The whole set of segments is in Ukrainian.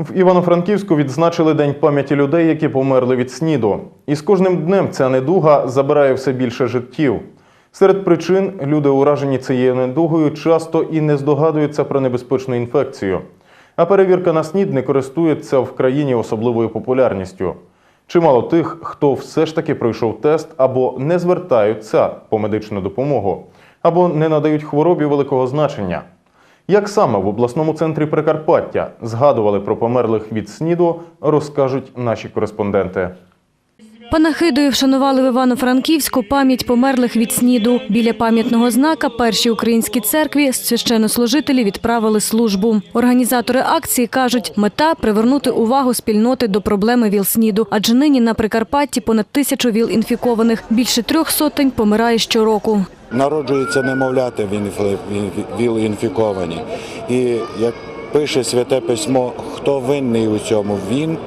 В Івано-Франківську відзначили День пам'яті людей, які померли від СНІДу. І з кожним днем ця недуга забирає все більше життів. Серед причин люди, уражені цією недугою, часто і не здогадуються про небезпечну інфекцію. А перевірка на СНІД не користується в країні особливою популярністю. Чимало тих, хто все ж таки пройшов тест або не звертаються по медичну допомогу, або не надають хворобі великого значення. Як саме в обласному центрі Прикарпаття згадували про померлих від СНІДу, розкажуть наші кореспонденти. Панахидою вшанували в Івано-Франківську пам'ять померлих від СНІДу. Біля пам'ятного знака першій українській церкві священнослужителі відправили службу. Організатори акції кажуть, мета привернути увагу спільноти до проблеми ВІЛ-СНІДу, адже нині на Прикарпатті понад тисячу ВІЛ-інфікованих. Більше трьох сотень помирає щороку. Народжуються немовляти віл-інфіковані. І як пише святе письмо, хто винний у цьому, він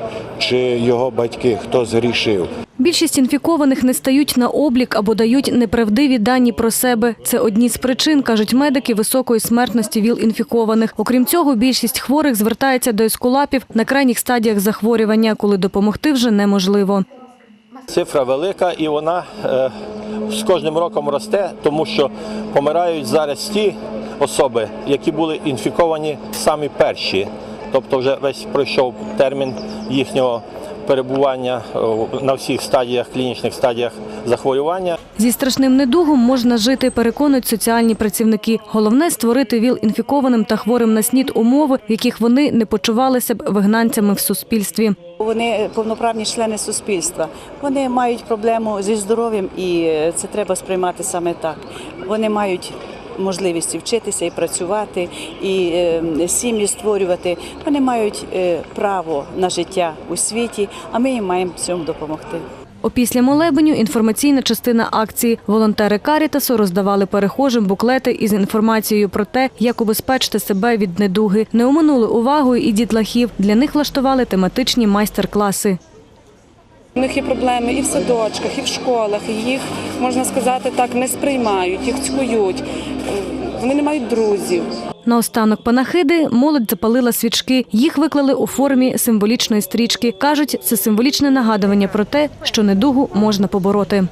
чи його батьки, хто згрішив. Більшість інфікованих не стають на облік або дають неправдиві дані про себе. Це одні з причин, кажуть медики, високої смертності ВІЛ-інфікованих. Окрім цього, більшість хворих звертається до ескулапів на крайніх стадіях захворювання, коли допомогти вже неможливо. Цифра велика і вона е, з кожним роком росте, тому що помирають зараз ті особи, які були інфіковані самі перші. Тобто вже весь пройшов термін їхнього перебування е, на всіх стадіях, клінічних стадіях захворювання. Зі страшним недугом можна жити, переконують соціальні працівники. Головне створити ВІЛ-інфікованим та хворим на СНІД умови, в яких вони не почувалися б вигнанцями в суспільстві. Вони повноправні члени суспільства. Вони мають проблему зі здоров'ям, і е, це треба сприймати саме так. Вони мають можливість вчитися і працювати, і е, сім'ї створювати. Вони мають е, право на життя у світі, а ми їм маємо в цьому допомогти. Опісля молебеню інформаційна частина акції. Волонтери Карітасу роздавали перехожим буклети із інформацією про те, як убезпечити себе від недуги. Не оминули увагою і дітлахів. Для них влаштували тематичні майстер-класи. У них є проблеми і в садочках, і в школах. і Їх можна сказати так не сприймають, їх цькують. Вони не мають друзів. Наостанок панахиди молодь запалила свічки. Їх виклали у формі символічної стрічки. Кажуть, це символічне нагадування про те, що недугу можна побороти.